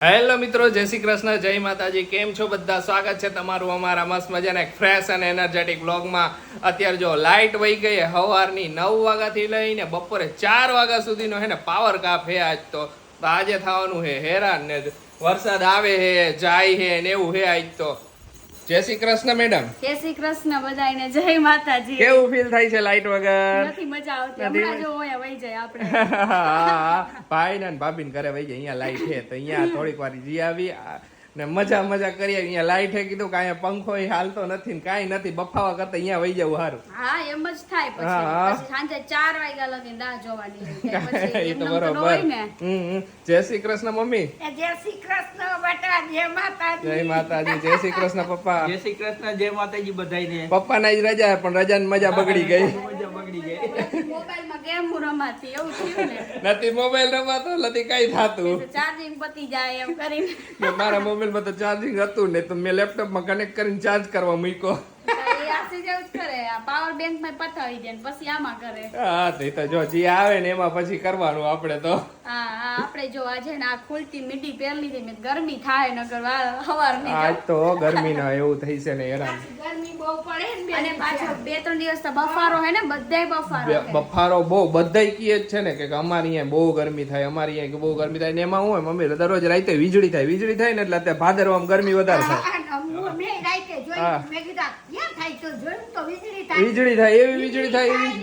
Hello મિત્રો, જય શ્રી કૃષ્ણ, જય માતાજી. કેમ છો બધા? સ્વાગત છે તમારું અમારા મસ્ત મજાના ફ્રેશ અને એનર્જેટિક બ્લોગમાં અત્યારે જો લાઇટ વહી ગઈ સવારની નવ વાગ્યાથી લઈને બપોરે ચાર વાગ્યા સુધીનો હે ને પાવર કાપ હે આજ તો. આજે થવાનું હે હેરાન ને વરસાદ આવે હે જાય હે ને એવું હે આજ તો. જય શ્રી કૃષ્ણ મેડમ જય શ્રી કૃષ્ણ બધાને જય માતાજી. કેવું ફીલ થાય છે લાઈટ વગર? નથી મજા આવતી. હમણાં જો હોય વહી જાય આપણે. ભાઈ ને ભાભી ને ઘરે વહી જાય અહીંયા લાઈટ છે તો અહીંયા થોડીક વાર જી આવી ને મજા મજા કરીએ. અહીંયા લાઈટ હે કીધું કે અહીંયા પંખો હાલતો નથી ને કાંઈ નથી. બફાવા કરતા અહીંયા વહી જવું સારું હા એમ જ થાય પછી. હા, હા. સાંજે ચાર વાગ્યા લગી રાહ જોવાની. એ તો બરોબર. હમ. જય શ્રી કૃષ્ણ મમ્મી. જય શ્રી કૃષ્ણ બેટા જય માતાજી. જય માતાજી જય શ્રી કૃષ્ણ પપ્પા. જય શ્રી કૃષ્ણ જય માતાજી પપ્પા ના જ રજા પણ રજાની મજા બગડી ગઈ. મજા બગડી ગઈ. ગેમ રમાતી? એવું થયું ને. નથી મોબાઈલ રમાતો નથી કઈ થતું. ચાર્જિંગ પતી જાય એમ કરીને. મારા મોબાઈલમાં તો ચાર્જિંગ હતું ને તો મેં લેપટોપમાં કનેક્ટ કરીને ચાર્જ કરવા મૂક્યો. પાવર બેંકમાં પતાવી દે પછી આમાં કરે. હા તો જો જે આવે ને એમાં પછી કરવાનું આપણે તો. હા હા આપણે જો આજે ને આ ખુલતી મીઠી પહેરલી હતી ગરમી થાય નગર હવારની આજ તો ગરમીના એવું થઈ છે ને હેરાન. ગરમી બહુ પડે ને અને પાછો બે ત્રણ દિવસ તો બફારો હે ને બધાય બફારો બફારો બહુ બધાય કીએ છે ને કે અમારી અહીંયા બહુ ગરમી થાય અમારી અહીંયા બહુ ગરમી થાય. ને એમાં હું હોય મમ્મી દરરોજ રાતે વીજળી થાય. વીજળી થાય ને એટલે અત્યારે ભાદરવામાં ગરમી વધારે થાય. મેં રાતે હા. મેં કીધા કેમ થાય તો જોયું તો વીજળી થાય. એવી વીજળી થાય એવી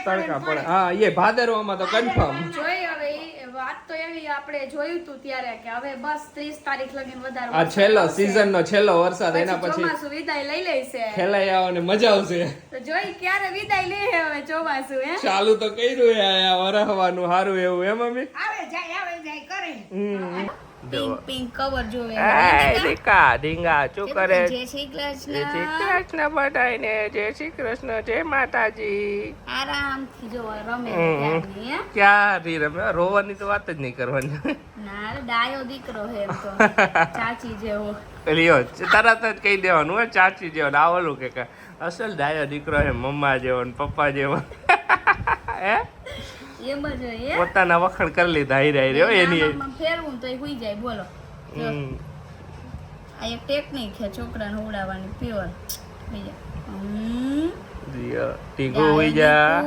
તડકા પડે હા એ ભાદરવામાં તો કન્ફર્મ જોઈ હવે વાત તો એવી આપણે જોયું તું ત્યારે કે હવે બસ 30 તારીખ લગીને વધારે આ છેલ્લો સીઝન નો છેલ્લો વરસાદ એના પછી ચોમાસું વિદાય લઈ લેશે ખેલાઈ આવો ને મજા આવશે. તો જોઈ ક્યારે વિદાય લે હવે ચોમાસુ હે? ચાલુ તો કર્યું હે આ વરહવાનું સારું એવું એમ મમ્મી આવે જાય આવે જાય કરે. હમ. પિંક પિંક કવર જોવે. એ રીકા ઢીંગા શું કરે? જય શ્રી જય શ્રી કૃષ્ણ કૃષ્ણ બધાયને જય શ્રી કૃષ્ણ જય માતાજી. આરામથી જો રમે રોવાની તો વાત જ નહીં કરવાની. ના ડાયો દીકરો હે એમ તો. ચાચી જેવો. લ્યો તરત જ કહી દેવાનું ચાચી જેવો. આવેલું કે અસલ ડાયો દીકરો હે મમ્મા જેવો ને પપ્પા જેવો. હે? પોતાના વખાણ કરી લીધા હારી હારી એની ફેરવું તો એ હુઈ જાય બોલો. આ એક ટેકનિક છે છોકરાને ઉડાવવાની પ્યોર. લ્યો, ટીગુ હોઈ જા.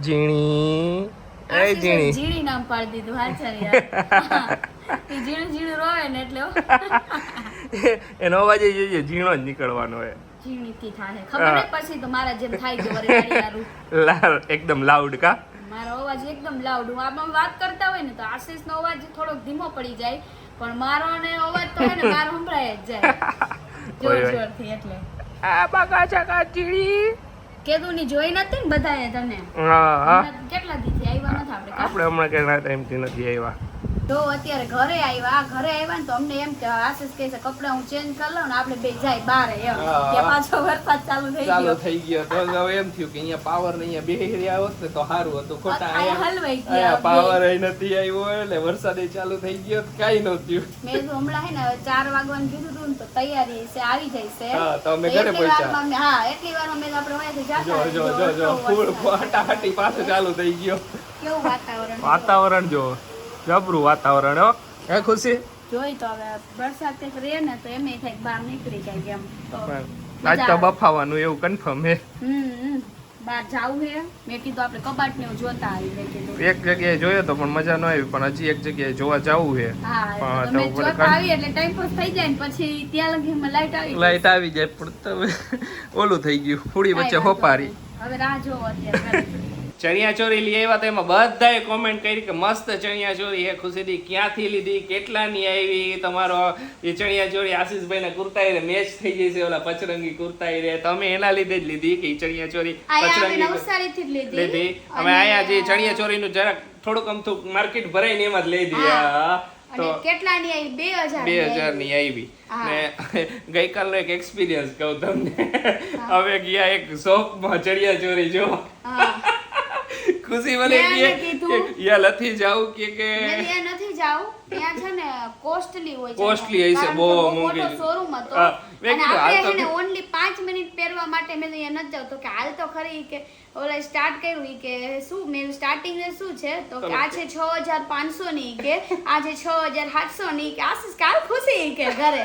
ઝીણી. એ ઝીણી. ઝીણી નામ પાડી દીધું હાચારી ઝીણું ઝીણું રોવે ને એટલે એનો અવાજ જોઈએ ઝીણો જ નીકળવાનો હોય. ઝીણીથી થાય. ખબર પછી તો મારા જેમ થાય છે એકદમ લાઉડ કા? મારો અવાજ એકદમ લાઉડ હું આમાં વાત કરતા હોય ને તો આશીષ નો અવાજ થોડોક ધીમો પડી જાય પણ મારો ને અવાજ તો હે ને મારો સંભળાય જ જાય. જોર. જોરથી એટલે. આ બગા ચકા ચીડી. કેદું ની જોઈ નથી ને બધાએ તને? હા કેટલા દીથી આવ્યા નથી આપણે? આપણે હમણાં કેટલા ટાઈમથી નથી આવ્યા? તો અત્યારે ઘરે આવ્યા. આ ઘરે આવ્યા ને તો અમને એમ કે આશીષ કહે છે કપડા હું ચેન્જ કરી લઉં ને આપણે બે જાય બારે એમ. કે પાછો વરસાદ ચાલુ થઈ ચાલુ થઈ ગયો. તો હવે એમ થયું કે અહીંયા પાવર ને અહીંયા બેહી રહ્યા હોત ને તો સારું હતું. ખોટા અહીંયા હલવાઈ ગયા પાવર નથી આવ્યો એટલે વરસાદ ચાલુ થઈ ગયો તો કાંઈ નહોતું થયું. મેં તો હમણાં હે ને ચાર વાગવાનું કીધું હતું ને તો તૈયારી છે આવી જાય છે. હા, તો અમે ઘરે પહોંચ્યા. હા એટલી વાર મેં આપણે જો જાતા જો જો જો જો ફૂલ ફાટાફાટી પાછો પાછું ચાલુ થઈ ગયો. કેવું વાતાવરણ? વાતાવરણ જો. જબરું વાતાવરણ હો. હે ખુશી? જોઈ તો હવે વરસાદ કંઈક રહે ને તો એમ થાય કે બહાર નીકળી જાય એમ. તો આજ તો બફાવાનું એવું કન્ફર્મ હે હમ. બહાર જાવું હે મેં કીધું આપણે કબાટ ને જોતા આવી મેં કીધું એક જગ્યાએ જોયો તો પણ મજા ન આવી પણ હજી એક જગ્યાએ જોવા જવું હે હા પણ તો તો મેં જોતા આવી એટલે ટાઈમ પાસ થઈ જાય ને પછી ત્યાં લગી લાઈટ આવી લાઈટ આવી જાય પણ તમે ઓલું થઈ ગયું ફૂડી વચ્ચે હોપારી. હવે રાહ જોવો અત્યારે. ચણિયા ચોરી લઈ આવ્યા તો એમાં બધાએ કોમેન્ટ કરી કે મસ્ત ચણિયા ચોરી હે ખુશીથી ક્યાંથી લીધી કેટલાની આવી? તમારો એ ચણિયા ચોરી આશીષભાઈ ના કુર્તા મેચ થઈ જશે છે ઓલા પચરંગી કુર્તા રે તમે એના લીધે જ લીધી કે ચણિયાચોરી ચણિયા ચોરી પચરંગી લીધી. અમે અહીંયા આયા જે ચણિયા ચોરીનું જરાક થોડુંક અમથું માર્કેટ ભરાય ને એમાં જ લઈ દીધી. તો કેટલાની આવી? બે હજાર બે હજારની આવી. ને ગઈકાલનો એક એક્સપિરિયન્સ કહું તમને. હવે ગયા એક શોપમાં ચણિયા ચોરી જો ખુશી મને. કે યા નથી જાવ કે કે મેં નથી જાવ ત્યાં છે ને કોસ્ટલી હોય છે. કોસ્ટલી હશે બહુ મોંઘી. શોરૂમ હતો. અને આપણે છે ને ઓન્લી 5 મિનિટ પહેરવા માટે મેં તો અહીંયા નથી જાવ તો કે હાલ તો ખરી કે ઓલા સ્ટાર્ટ કર્યું કે શું મેં સ્ટાર્ટિંગ ને શું છે? તો કે આ છે છ હજાર પાંચસો ની કે આ છે છ હજાર સાતસો ની કે આશીષ કાલ ખુશી કે ઘરે?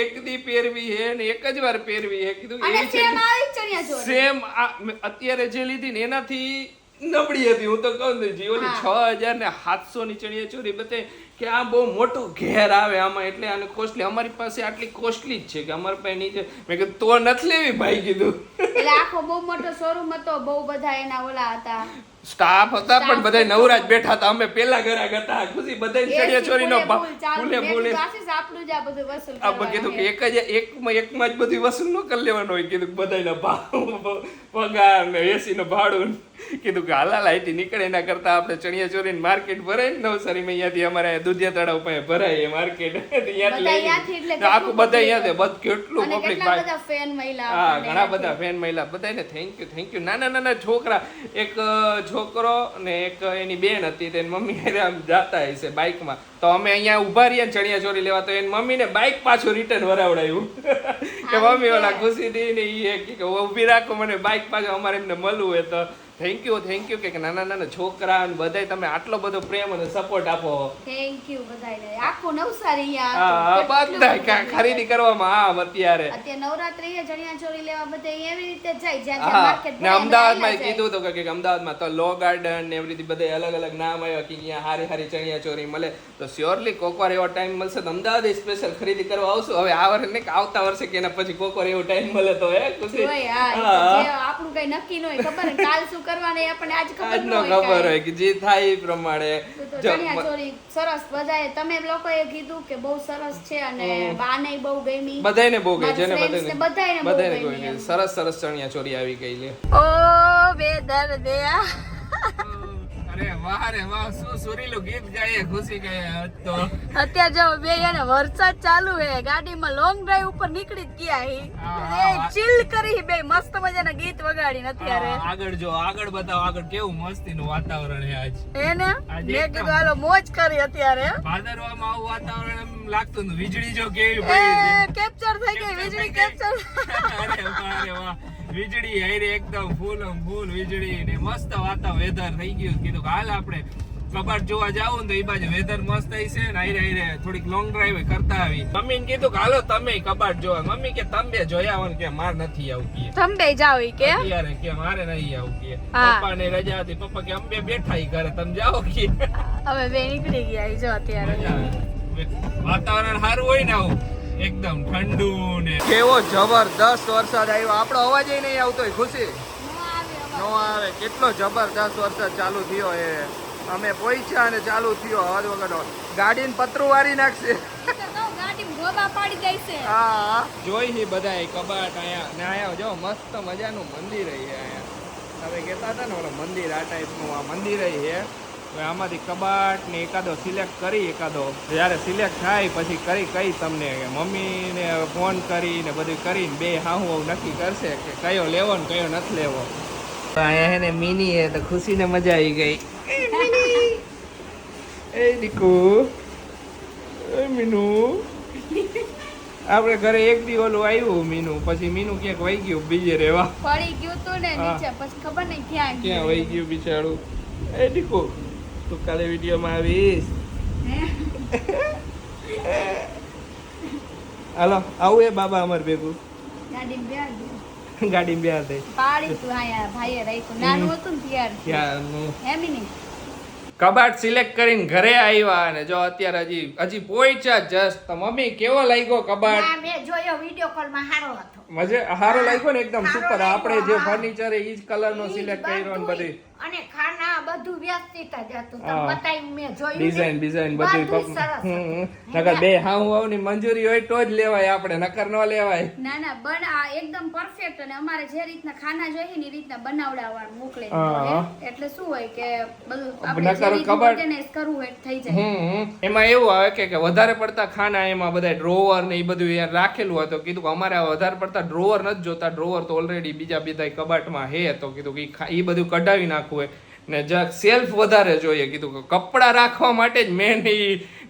એક દી પહેરવી હે ને એક જ વાર પહેરવી હે. કીધું એ છે સેમ સેમ અત્યારે જે લીધી ને એનાથી નબળી હતી. હું તો કહું ને જીઓની છ હજાર ને સાતસો ની ચણિયા ચોરી બતાવી. કે આ બહુ મોટું ઘેર આવે આમાં એટલે આને કોસ્ટલી અમારી પાસે આટલી કોસ્ટલી જ છે કે અમારી પાસે નીચે મેં કીધું તો નથી લેવી ભાઈ? કીધું. એટલે આખો બહુ મોટો શોરૂમ હતો બહુ બધા એના ઓલા હતા. સ્ટાફ હતા પણ બધા નવરાજ બેઠા હતા. અમે પેલા ઘરાક હતા. ખુશી બધા ચડિયા ચોરી નો ફૂલે ફૂલે આપણું જ આ બધું વસૂલ આપણે કીધું કે એક જ એકમાં એકમાં જ બધું વસૂલ ન કરી લેવાનું હોય. કીધું બધાના ભાવ પગાર ને એસી નું ભાડું. કીધું કે હાલા લાઈટી નીકળે. એના કરતા આપણે ચણિયા ચોરીને માર્કેટ ભરાય ને નવસારીમાં અહીંયાથી અમારે દુધિયા તળાવ પાસે ભરાય એ માર્કેટ. આખું બધા અહીંયા અહીંયાથી કેટલું પબ્લિક કેટલા ભાઈ બધા ફેન મહિલા હા ઘણા બધા ફેન મહિલા. બધાને થેન્ક યુ થેન્ક યુ નાના નાના છોકરા. એક છોકરો ને એક એની બેન હતી તેની મમ્મી આમ જાતા હશે બાઇકમાં. તો અમે અહીંયા ઊભા રહ્યા ચણિયા ચોરી લેવા તો એની મમ્મીને બાઇક પાછું રિટર્ન વરાવડાયું. કે મમ્મી ઓલા ખુશી ને એ કે ઊભી રાખો મને બાઇક પાછું અમારે એમને મળવું હોય તો. થેન્ક યુ થેન્ક યુ કે નાના નાના છોકરા અને બધાય તમે આટલો બધો પ્રેમ અને સપોર્ટ આપો. થેન્ક યુ બધાયને. આખો નવસારી હા બધા ખરીદી કરવામાં આમ અત્યારે. અત્યારે નવરાત્રી એ જણિયા ચોરી લેવા બધા એવી રીતે જાય જ્યાં જ્યાં માર્કેટ ને અમદાવાદમાં કીધું તો કે અમદાવાદમાં તો લો ગાર્ડન ને એવી રીતે બધે અલગ અલગ નામ આવ્યા કે અહીંયા હારી હારી ચણિયા ચોરી મળે. તો શ્યોરલી કોકવાર એવો ટાઈમ મળશે તો અમદાવાદ સ્પેશિયલ ખરીદી કરવા આવશું. હવે આ વર્ષે નહીં આવતા વર્ષે કે એના પછી કોકવાર એવો ટાઈમ મળે તો હે ખુશી આપણું કઈ નક્કી ન હોય ખબર કાલ શું કરવાનું આપણને આજ ખબર ન હોય ખબર હોય કે જે થાય એ પ્રમાણે ચણિયા ચોરી સરસ બધાએ તમે લોકોએ કીધું કે બહુ સરસ છે અને બાને બહુ ગમી. બધાને બહુ ગઈ છે જેને ને બધાને બહુ બધાને કોઈ એમ. સરસ સરસ ચણિયા ચોરી આવી ગઈ લે ઓ બે દર્દયા અરે વાહ રે વાહ શું સુરીલું ગીત ગાય ખુશી ગાય તો. અત્યારે જો બે એને વરસાદ ચાલુ હે ગાડીમાં લોંગ ડ્રાઈવ ઉપર નીકળી જ ગયા હી. એ હા. કરી બે મસ્ત મજાના ગીત વગાડીને અત્યારે. આગળ જો આગળ બતાવો આગળ કેવું મસ્તીનું વાતાવરણ આજ. મેં કીધું હાલો મોજ કરી અત્યારે ભાદરવામાં આવું વાતાવરણ એમ લાગતું વીજળી જો કેવી પડી કેપ્ચર થઈ ગઈ વીજળી કેપ્ચર અરે વાહ રે વાહ. વીજળી હારે એકદમ ફૂલ ફૂલ વીજળી ને મસ્ત વાતા વેધર થઈ ગયું કીધું કે હાલ આપણે કબાટ જોવા જાવું ને તો એ બાજુ વેધર મસ્ત છે ને આયરે આયરે થોડીક લોંગ ડ્રાઈવ કરતા આવી. મમ્મી કીધું કે હાલો તમે કબાટ જોવા. મમ્મી કે તમે જોયા હોય કે માર નથી આવું કે તમે જાવ કે. અત્યારે કે મારે નહીં આવું કે પપ્પા ને રજા હતી. પપ્પા કે અમે બેઠા ઈ ઘરે. તમે જાઓ કે. હવે બે નીકળી ગયા જો અત્યારે. વાતાવરણ સારું હોય ને આવું. એકદમ ઠંડુ ને કેવો જબરદસ્ત વરસાદ આવ્યો. આપણો અવાજ નહીં આવતો ખુશી? નો આવે કેટલો જબરદસ્ત વરસાદ ચાલુ થયો એ. અમે પહોંચ્યા અને ચાલુ થયો અવાજ વગરનો. ગાડીને પતરું વારી નાખશે. ગાડી ગોબા પાડી જાય છે હા. જોઈ હી બધા કબાટ અહીંયા. ને અહીંયા જો મસ્ત મજાનું મંદિર અહીંયા. તમે કહેતા હતા ને ઓલો મંદિર આ ટાઈપનું આ મંદિર છે હવે આમાંથી કબાટ ને એકાદો સિલેક્ટ કરી એકાદો. જ્યારે સિલેક્ટ થાય પછી કરી કઈ તમને કે મમ્મીને ફોન કરીને બધું કરીને બે હાહુ નક્કી કરશે કે કયો લેવો ને કયો નથી લેવો. અહીંયા હે ને મિની એ તો ખુશીને મજા આવી ગઈ. એ દીકુ! એ મીનુ! આપણે ઘરે એક દી ઓલું આવ્યું મીનુ પછી મીનુ ક્યાંક વહી ગયું બીજે રહેવા. પડી ગયું તું ને નીચે પછી ખબર નહીં ક્યાં ક્યાં વહી ગયું બિચારું. એ દીકુ! તું કાલે વિડીયોમાં આવીશ હાલો આવું એ બાબા અમાર ભેગું ગાડી બેહાર દીધું. બે હાથે પાડી તું આયા ભાઈએ રાખ્યું નાનું હતું ને ત્યાર એમ નહીં કબાટ સિલેક્ટ કરીને ઘરે આવ્યા અને જો અત્યારે હજી હજી પહોંચ્યા જસ્ટ મમ્મી કેવો લાગ્યો કબાટ મેં જોયો વિડિયો કોલમાં સારો હતો મજે સારો લાગ્યો ને એકદમ સુપર આપણે જે. ફર્નિચર એ જ કલર નો સિલેક્ટ કર્યો ને. બધી અને બધું વ્યવસ્થિત જ હતું. તમે હા. બતાવ્યું જોયું ડિઝાઇન ડિઝાઇન બધું બધું સરસ હમ, હતું. હમ. નકર બે હાઉ હાઉ ની મંજૂરી હોય તો જ લેવાય આપણે નકર ન લેવાય. ના ના બન આ એકદમ પરફેક્ટ અને અમારે જે રીતના ખાના જોઈએ ને એ રીતના બનાવડાવવાનું મોકલે એટલે શું હોય કે બધું આપણે નકર જે રીતનું કબાટ- organize કરવું હોય થઈ જાય. હમ હમ. એમાં એવું આવે કે કે વધારે પડતા ખાના એમાં બધા ડ્રોવર ને એ બધું રાખેલું હતું કીધું કે અમારે વધારે પડતા ડ્રોવર નથી જોતા. ડ્રોવર તો ઓલરેડી બીજા બધા કબાટમાં હે તો કીધું કે ઈ બધું કઢાવી નાખવું હોય. ને જરાક સેલ્ફ વધારે જોઈએ. કીધું કે કપડાં રાખવા માટે જ મેન એ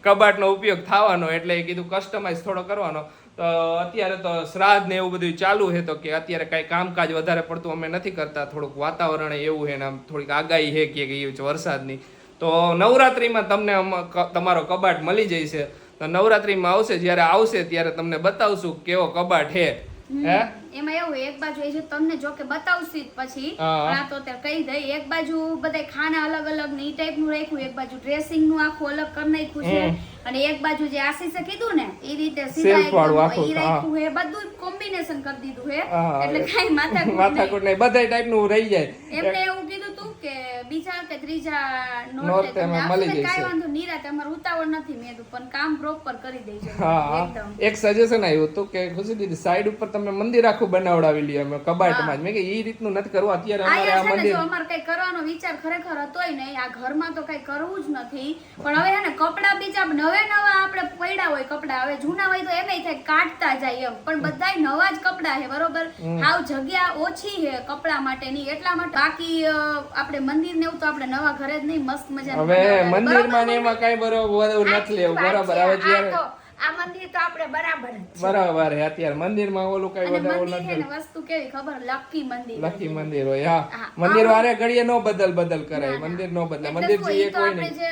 કબાટનો ઉપયોગ થવાનો. એટલે એ કીધું કસ્ટમાઇઝ થોડો કરવાનો. તો અત્યારે તો શ્રાદ્ધ ને એવું બધું ચાલુ છે. તો કે અત્યારે કાંઈ કામકાજ વધારે પડતું અમે નથી કરતા. થોડુંક વાતાવરણ એવું છે ને આમ થોડીક આગાહી છે કે વરસાદની. તો નવરાત્રિમાં તમને તમારો કબાટ મળી જશે તો નવરાત્રિમાં આવશે. જ્યારે આવશે ત્યારે તમને બતાવશું કેવો કબાટ છે. હે? એમાં એવું એક બાજુ એ જે તમને જો કે બતાવશી જ પછી આ તો અત્યારે કહી દઈ એક બાજુ બધા ખાના અલગ અલગ ને ઈ ટાઈપનું રાખ્યું એક બાજુ ડ્રેસિંગનું આખું અલગ કરી નાખ્યું છે અને એક બાજુ જે આશીષે કીધું ને એ રીતે સીધા એકદમ ઈ રાખ્યું છે બધું કોમ્બિનેશન કરી દીધું છે એટલે કાઈ માથાકૂટ નહીં. બધા ટાઈપનું રહી જાય. એમને એવું કીધું તું કે બીજા કે ત્રીજા નોટ એમાં મળી જશે. કાઈ વાંધો નિરાતે અમારે ઉતાવળ નથી મેં પણ કામ પ્રોપર કરી દેજો. હા એક સજેશન આવ્યું હતું કે ખુશી દીદી સાઈડ ઉપર તમે મંદિર આખું બનાવડાવી લઈએ અમે કબાટમાં જ. મેં કે એ રીતનું નથી કરવું અત્યારે અમારે આ મંદિર અમારે કઈ કરવાનો વિચાર ખરેખર હતોય નહીં આ ઘરમાં તો કઈ કરવું જ નથી પણ હવે હે ને કપડા બીજા નવે નવા આપણે પડ્યા હોય કપડા હવે જૂના હોય તો એમ થાય કાઢતા જાય એમ પણ બધાય નવા જ કપડા છે બરોબર? હાવ જગ્યા ઓછી છે કપડા માટેની એટલા માટે બાકી આપણે મંદિર ને એવું તો આપણે નવા ઘરે જ નહીં મસ્ત મજા હવે મંદિરમાં એમાં કઈ બરોબર નથી લેવું બરાબર. હવે જ્યારે આ મંદિર તો આપણે બરાબર બરાબર હે અત્યારે મંદિરમાં ઓલું કઈ વધારે ઓલું નથી. વસ્તુ કેવી ખબર? લકી મંદિર લકી મંદિર હોય હા. મંદિર વારે ઘડીએ નો બદલ બદલ કરાય મંદિર નો બદલ. મંદિર શું, કોઈ જે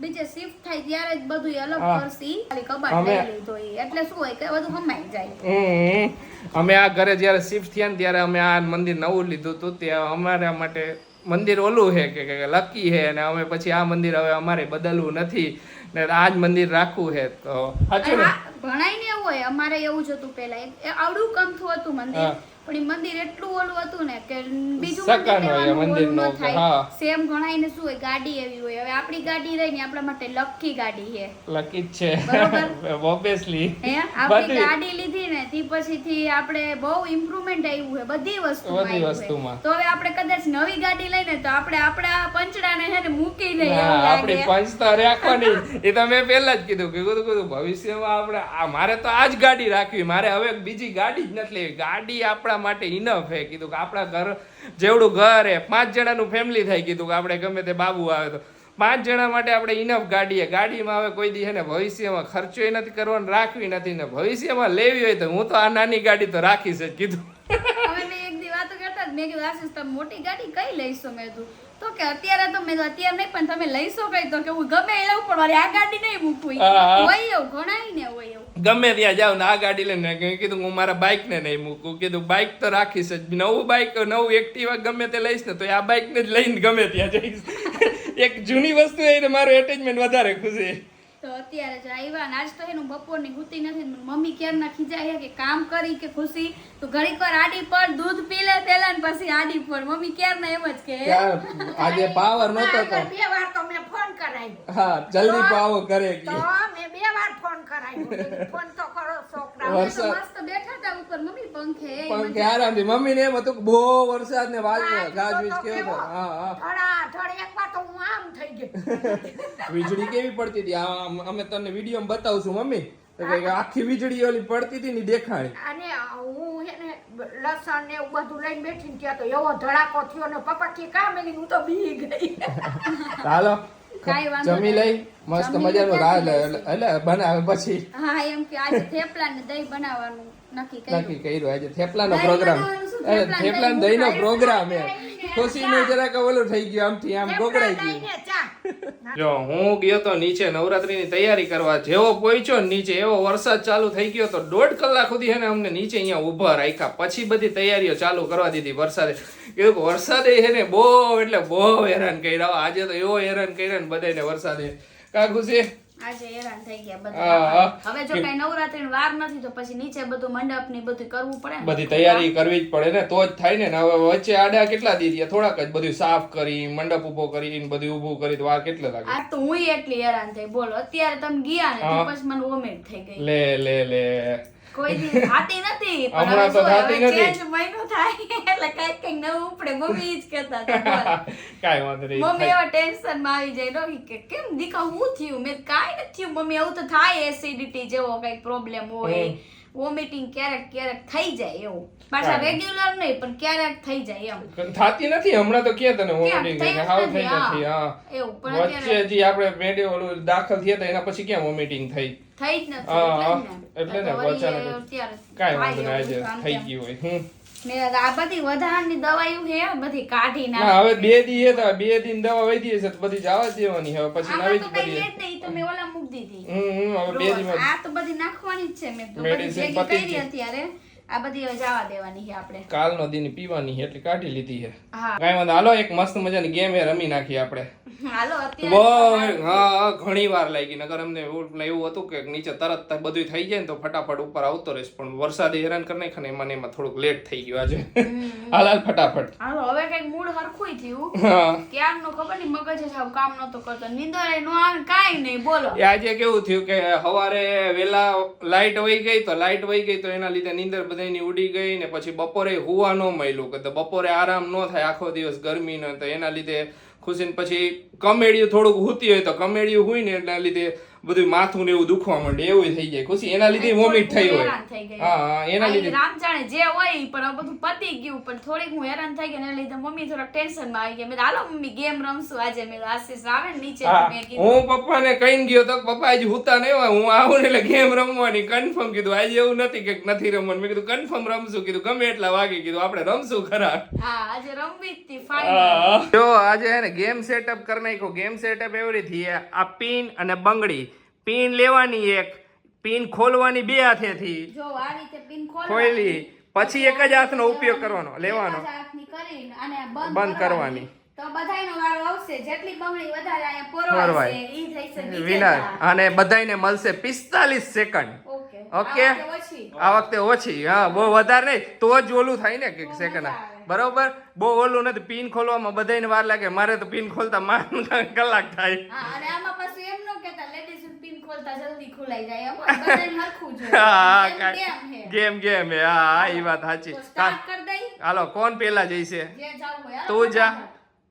બીજે શિફ્ટ થાય ત્યારે જ બધું અલગ. કરશી. ખાલી કબાટ લઈ લીધો એટલે શું હોય કે બધું હમાઈ જાય. અમે આ ઘરે જ્યારે શિફ્ટ થયા ને ત્યારે અમે આ મંદિર નવું લીધું હતું. ત્યાં અમારા માટે મંદિર ઓલું છે કે લકી છે અને અમે પછી આ મંદિર હવે અમારે બદલવું નથી. ને આ જ મંદિર રાખવું છે. તો સાચું ને? ને એવું હોય. અમારે એવું જ હતું પેલા આવડું કમથું હતું મંદિર. પણ એ મંદિર એટલું ઓલું હતું ને કે બીજું મંદિર નો થાય. હા. સેમ ગણાય ને શું હોય ગાડી એવી હોય. હવે આપણી ગાડી રહી ને આપણા માટે લકી ગાડી છે. લકી જ છે. બરોબર. ઓબ્વિયસલી હે? આપણી ગાડી લીધી ને થી પછી થી આપણે બહુ ઇમ્પ્રુવમેન્ટ આવ્યું છે. બધી વસ્તુ બધી. વસ્તુમાં. તો હવે આપણે કદાચ નવી ગાડી લઈને તો આપણે આપણા પંચડાને છે ને મૂકી લઈએ હા, આપણી પંચ તો રાખવાની. એ તો મેં પહેલા જ કીધું કીધું કીધું ભવિષ્યમાં આપણે મારે તો આ જ ગાડી રાખવી મારે હવે બીજી ગાડી જ નથી લેવી. ગાડી આપણા માટે ઇનફ હે. કીધું કે આપણા ઘર જેવડું ઘર હે. પાંચ જણાનું ફેમિલી થાય. કીધું કે આપણે ગમે તે બાબુ આવે તો. પાંચ જણા માટે આપણે ઇનફ ગાડી હે. ગાડીમાં હવે કોઈ દી ને ભવિષ્યમાં ખર્ચોય નથી કરવાનો રાખવી નથી ને ભવિષ્યમાં લેવી હોય તો હું તો આ નાની ગાડી તો રાખીશ જ. કીધું. મેં કીધું, આશીષ, તમે મોટી ગાડી કઈ લઈશો? મેં કીધું તો કે અત્યારે તો મેં અત્યારે નહીં પણ તમે લઈશો શકો તો કે હું ગમે એ લઉં પણ મારી આ ગાડી નહીં મૂકવી. હોય એવું ઘણાય ને હોય એવું. ગમે ત્યાં જાવ ને આ ગાડી લઈને કીધું હું મારા બાઇક ને નહીં મૂકું. કીધું બાઇક તો રાખીશ જ. નવું બાઇક નવું એક્ટિવા ગમે તે લઈશ ને તો આ બાઇક ને જ લઈને ગમે ત્યાં જઈશ. એક જૂની વસ્તુ એ મારું એટેચમેન્ટ વધારે ખુશી. તો અત્યારે જ આવ્યા ને આજ તો એનું બપોરની ગુતી નથી મમ્મી ક્યારના ખીજાય કે કામ કરી કે ખુશી. તો ઘડીક વાર આડી પર દૂધ પી લે પેલા ને પછી આડી પર. મમ્મી ક્યારના એમ જ કે આજે પાવર નતો તો. બે વાર તો મેં ફોન કરાયો હા જલ્દી પાવો કરે તો મેં બે વાર ફોન કરાયો ફોન તો કરો છોકરા. મસ્ત બેઠા હતા ઉપર. મમ્મી પંખે પંખે પણ કે આરામથી. મમ્મી ને એમ હતું કે બહુ વરસાદ ને વાજ ગાજવીજ કેવો હતો. હા હા. થોડા ધડ એકવાર તો હું આમ થઈ ગઈ. વીજળી કેવી પડતી હતી? અમે તને વીડિયો બતાવશું મમ્મી. તો કે આખી વીજળી ઓલી પડતી હતી ને દેખાણી અને હું હે ને લસણ ને એવું બધું લઈને બેઠી ત્યાં તો એવો ધડાકો થયો ને પપ્પા કે કામ એની હું તો બી ગઈ. હાલો જમી લઈ મસ્ત મજાનું લઈશું? એટલે બનાવે પછી. હા એમ કે આજે થેપલા ને દહીં બનાવવાનું નક્કી કર્યું. નક્કી કર્યું આજે થેપલાનો પ્રોગ્રામ? થેપલા દહીં? દહીં નો પ્રોગ્રામ હે ખુશીનું જરાક ઓલું થઈ ગયું આમથી આમ ગોગડાઈ ગયું. જો. હું ગયો તો નીચે નવરાત્રીની તૈયારી કરવા જેવો પહોંચ્યો નીચે એવો વરસાદ ચાલુ થઈ ગયો તો દોઢ કલાક સુધી હે ને અમને નીચે અહીંયા ઊભા રાખ્યા. પછી બધી તૈયારીઓ ચાલુ કરવા દીધી વરસાદે. કીધું કે વરસાદે હે ને બહુ એટલે બહુ હેરાન કર્યા. આજે તો એવો હેરાન કર્યા ને બધાને વરસાદે. કા ખુશી? આજે હેરાન થઈ ગયા બધા હવે જો કઈ નવરાત્રી વાર નથી તો પછી નીચે બધું મંડપની બધું કરવું પડે બધી તૈયારી કરવી જ પડે ને તો જ થાય ને. હવે વચ્ચે આડા કેટલા દી થોડાક જ બધું સાફ કરી મંડપ ઊભો કરી ને બધું ઉભું કરી તો વાર કેટલો લાગે? આજ તો હું એટલી હેરાન થઈ. બોલો અત્યારે તમે ગયા ને પછી મને ઓમેટ થઈ ગઈ. લે લે લે. કોઈ દી થાતી નથી પણ તો થાતી નથી. change મહિનો થાય એટલે કંઈક કંઈક નવું ઉપડે મમ્મી જ કહેતા હતા બોલ. વાંધો નહીં મમ્મી એવા ટેન્શનમાં આવી જાય રોહી કે કેમ દીકા હું થયું મેં કાઈ નથી થયું મમ્મી એવું તો થાય એસિડિટી જેવો કંઈક પ્રોબ્લેમ હોય. વોમિટિંગ ક્યારેક ક્યારેક થઈ જાય એવું. પાછા રેગ્યુલર નહીં પણ ક્યારેક થઈ જાય એમ. થાતી નથી? હમણાં તો કે તને વોમિટિંગ થઈ હાવ થઈ નથી હા. એવું પણ વચ્ચે જે આપણે મેડે ઓલું દાખલ થયા હતા એના પછી ક્યાં વોમિટિંગ થઈ? થઈ જ નથી એટલે ને. વચ્ચે તો કાંઈ વાંધો નહીં થઈ ગયું હોય. હમ. આ બધી વધારાની દવાઈઓ હે બધી કાઢી ના હવે બે દી હતા બે દિન દવા વધી હશે તો બધી જવા દેવાની હવે પછી નવી જ કઈ નહીં તો મેં ઓલા મૂકી દીધી. હમ હમ, હવે બે રોજ. આ તો બધી નાખવાની જ છે મેં તો બધી ભેગી પતી કરી અત્યારે. આ બધી હવે જવા દેવાની છે આપણે. કાલનો દિન પીવાની છે એટલે કાઢી લીધી છે. હા. કાંઈ વાંધો હાલો એક મસ્ત મજાની ગેમ એ રમી નાખી આપણે. હાલો અત્યારે હા હા, ઘણી વાર લાગી. નગર અમને એવું હતું કે નીચે તરત બધું થઈ જાય ને તો ફટાફટ ઉપર આવતો રહીશ પણ વરસાદે હેરાન કરી નાખે ને એમાં એમાં થોડુંક લેટ થઈ ગયું આજે. હાલ હાલ ફટાફટ. હાલો હવે કંઈક મૂડ હરખું થયું. હા. ક્યારનો ખબર નહીં મગજ સાવ કામ નતો કરતો. નીંદર નો આવે કાંઈ નહીં બોલો. એ આજે કેવું થયું કે સવારે વેલા લાઈટ વહી ગઈ તો લાઈટ વહી ગઈ તો એના લીધે નીંદર બધાની ઉડી ગઈ ને પછી બપોરે હુવા ન મળ્યું કે તો બપોરે આરામ ન થાય આખો દિવસ ગરમીનો, તો એના લીધે ખુશીને પછી કમેડિયું થોડુંક હુતી હોય તો કમેડિયું હોય ને એના લીધે બધું માથું ને એવું દુખવા માંડે એવું થઈ જાય. ખુશી એના લીધે વોમિટ થઈ હોય. હા એના લીધે. રામ જાણે જે હોય પણ બધું પતી ગયું પણ થોડીક હું હેરાન થઈ ગઈ એના લીધે મમ્મી થોડા ટેન્શનમાં આવી ગયા. મેં હાલો મમ્મી ગેમ રમશું. આજે મેં આશીષ આવે ને નીચે. હું પપ્પા ને કહીને ગયો તો પપ્પા આજે હુતા નહીં હોય હું આવું ને એટલે ગેમ રમવાની. કન્ફર્મ કીધું આજે એવું નથી કે નથી રમવાનું. મેં કીધું કન્ફર્મ રમશું. કીધું ગમે એટલા વાગે કીધું આપણે રમશું ખરા. હા આજે રમવી જ હતી ફાઇનલ જો આજે હે ને ગેમ સેટઅપ કરી નાખ્યો. ગેમ સેટઅપ એવી રીતે આ પિન અને બંગડી. પિન લેવાની એક પિન ખોલવાની બે હાથેથી. જો આ રીતે પિન ખોલી પછી એક જ હાથનો ઉપયોગ કરવાનો લેવાનો. બંધ કરવાની. તો બધાયનો વારો આવશે. જેટલી બંગડી વધારે અહીંયા પોરવાય. પોરવાય ઈ થઈશે વિનર અને બધાયને મળશે પિસ્તાલીસ સેકન્ડ. ઓકે. ઓકે. આ વખતે ઓછી. હા બહુ વધારે નહીં. તો જ ઓલું થાય ને કે સેકન્ડ. બરોબર? બહુ ઓલું નથી પિન ખોલવામાં બધાયને વાર લાગે. મારે તો પિન ખોલતા માર કલાક થાય. હા અને આમાં પાછું એમ ન કહેતા લેડીઝ પિન ખોલતા જલ્દી ખોલાઈ જાય. બધાને હરખું જોઈએ. હે? ગેમ ગેમ હે હા એ વાત સાચી. સ્ટાર્ટ કરી દઈ. હાલો કોણ પેલા જઈશે જે હોય. તું જા.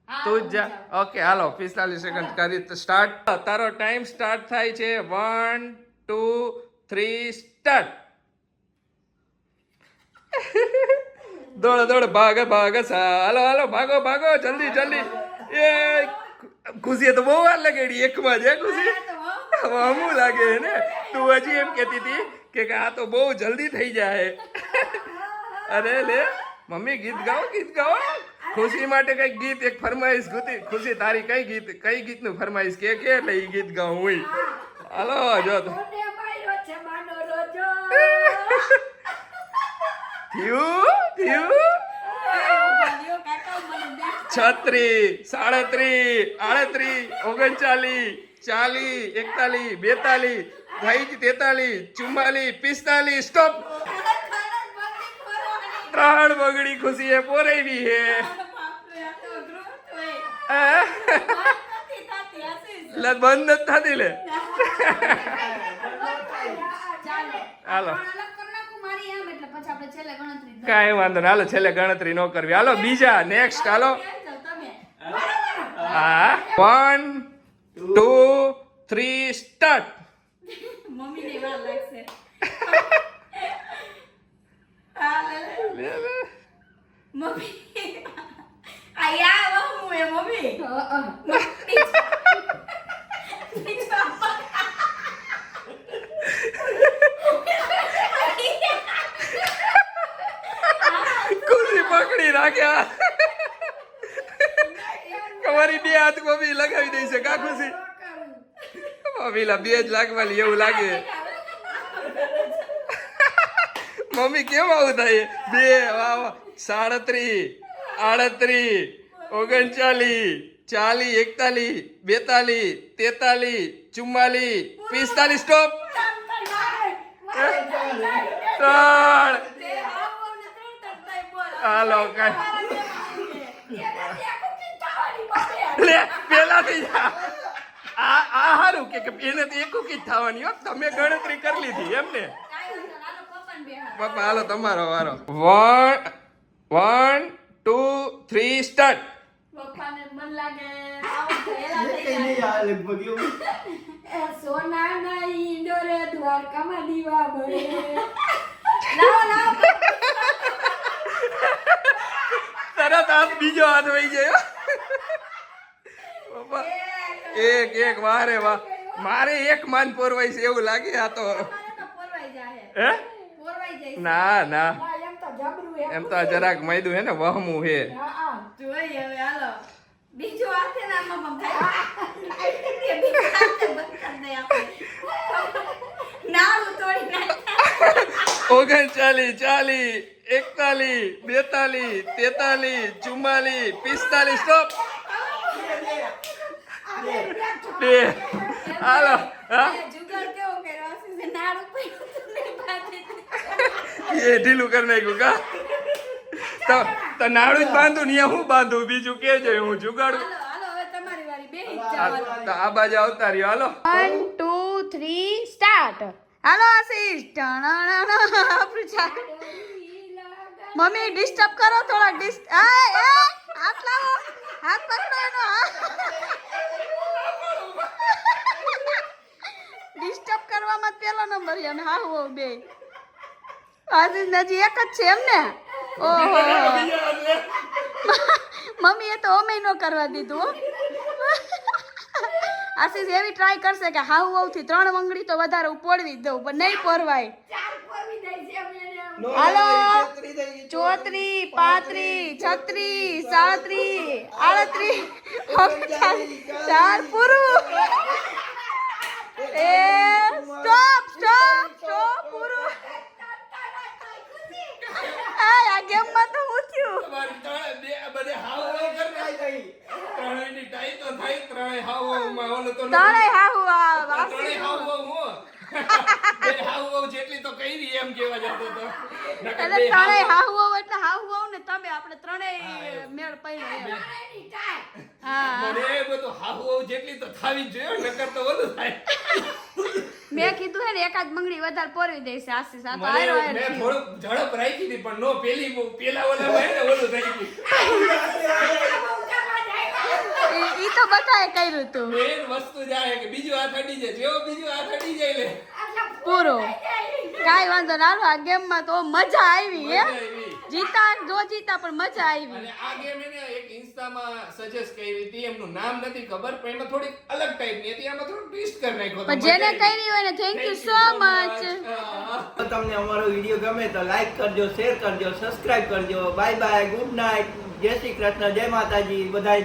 તું જ. જા ઓકે હાલો પિસ્તાલીસ સેકન્ડ કરી સ્ટાર્ટ તારો ટાઈમ સ્ટાર્ટ થાય છે. વન ટુ થ્રી સ્ટાર્ટ દોડ દોડ ભાગ ભાગ હાલો હાલો ભાગો ભાગો જલ્દી જલ્દી. એ ખુશીએ તો બહુ વાર લગાડી એકમાં જ ખુશી? હમું લાગે ને? તું હજી એમ કહેતી હતી કે આ તો બહુ જલ્દી થઈ જાય. અરે લે મમ્મી ગીત ગાઓ ગીત ગાઓ. ખુશી માટે કઈ ગીત એક ફરમાઈશ ગુતી. ખુશી તારી કઈ ગીત કઈ ગીતનું ફરમાઈશ કે કે એટલે ઈ ગીત ગાઉં હું. હાલો જો તો કોને માર્યો છે માનો રોજો થયું છત્રી સાડત્રી આડત્રી ઓગણચાલી ચાલી એકતાલી બેતાલી થઈ જ તેતાલી ચુમ્માલી પિસ્તાલી સ્ટોપ. ત્રણ બગડી ખુશી એ પોરેવી હે. એટલે બંધ નથી થતી લે. હાલો. કાંઈ વાંધો ના હાલો છેલ્લે ગણતરી ન કરવી. હાલો બીજા નેક્સ્ટ હાલો હા. વન ટુ થ્રી સ્ટાર્ટ મમ્મી આયા હું એ મમ્મી ખુશી પકડી રાખ્યા. તમારી બે હાથ મમ્મી લગાવી દઈ છે કા ખુશી? મમ્મી લા બે જ લાગવાની એવું લાગે. મમ્મી કેમ આવું થાય? બે વાહ વાહ. સાડત્રી આડત્રી ઓગણચાલી ચાલી એકતાલી બેતાલી તેતાલી ચુમ્માલી પિસ્તાલીસ. સ્ટોપ. ત્રણ. હાલો કાંઈ. લે પેલા થઈ જા આ આ હારું કે કે એને તો એક કુકી થવાની હો તમે ગણતરી કરી લીધી એમ ને? પપ્પા હાલો તમારો વારો. One one two three start. પપ્પાને મન લાગે. આવું થયેલા થઈ જાય. એ સોનાના ઈંડોરે દ્વારકામાં દીવા ભરે. લાવો લાવો. તરત હાથ બીજો હાથ વહી ગયો. પપ્પા એક એક વારે વાહ મારે એક માન પોરવાય છે એવું લાગે આ તો. હે? ના ના. એમ તો જરાક મૈદું હે ને વહમું હે. ચાલી બીજો હાથે ના મમ થાય બીજો હાથે બંધ કરી બેતાલી તેતાલી ચુમ્માલીસ, પિસ્તાલીસ સ્ટોપ બે. હાલો એ ઢીલું કરી નાખ્યું, કા? તો તો નાડું જ બાંધું ને હું બાંધું? બીજું કે છે હું જુગાડું. તો આ બાજુ આવતા રહ્યો, હાલો. વન ટુ થ્રી સ્ટાર્ટ હાલો આશીષ આપણું ચાલુ મમ્મી ડિસ્ટર્બ કરો થોડા ડિસ્ટ એ, હાથ લાવો, હાથ પકડો એનો ડિસ્ટર્બ કરવામાં પહેલો નંબર છે અને હા હો, બે. આશીષ નજી એક જ છે એમ ને ઓહો. મમ્મી, એ તો અમે નો કરવા દીધું. આશીષ એવી ટ્રાય કરશે કે હાવ હાઉથી ત્રણ વંગડી તો વધારે ઉપોડવી દઉં, પણ નહીં પોરવાય. હાલો. ચોત્રી પાંત્રી છત્રી સાડત્રી આડત્રી. ચાર પૂરું. એ સ્ટોપ સ્ટોપ સ્ટોપ પૂરું. આ આ ગેમમાં તો હું થયું? ટાઈ તો ત્રણેય હાવ ઓલું તો ત્રણેય હાવ હાવ હાવ જેટલી તો કરી એમ કેવા જતો તો. એટલે ત્રણેય એટલે ને તમે આપણે ત્રણેય મેળ પડ્યો હા. મને એ બધું હાવ હાવ જેટલી તો થાવી જોયો નકર તો ઓલું થાય. મેં કીધું હે ને એકાદ મંગળી વધારે પોરવી દઈશ આશી સાતો હારો હાર મેં થયું. ઝડપ રાખી હતી પણ નો પેલી બહુ- પેલા ઓલા હોય ને ઓલું થઈ ગયું. ઈ તો બધાએ કર્યું તું. મેન વસ્તુ જાય કે બીજું હાથ અડી જાય. જેવો બીજું હાથ અડી જાય લે. પૂરો. કાઈ વાંધો ના આ ગેમમાં તો મજા આવી હે? જીતા જો જીતા પણ મજા આવી. અને આ ગેમ એને એક ઇન્સ્ટામાં સજેસ્ટ કરી હતી. એમનું નામ નથી ખબર પણ એમાં થોડીક અલગ ટાઈપની હતી. આમાં થોડું ટ્વિસ્ટ કરી નાખ્યો પણ જેને કરી હોય ને થેન્ક યુ સો મચ તમને અમારો વીડિયો ગમે તો લાઈક કરજો શેર કરજો સબસ્ક્રાઇબ કરજો. બાય બાય ગુડ નાઈટ જય શ્રી કૃષ્ણ જય માતાજી બધાને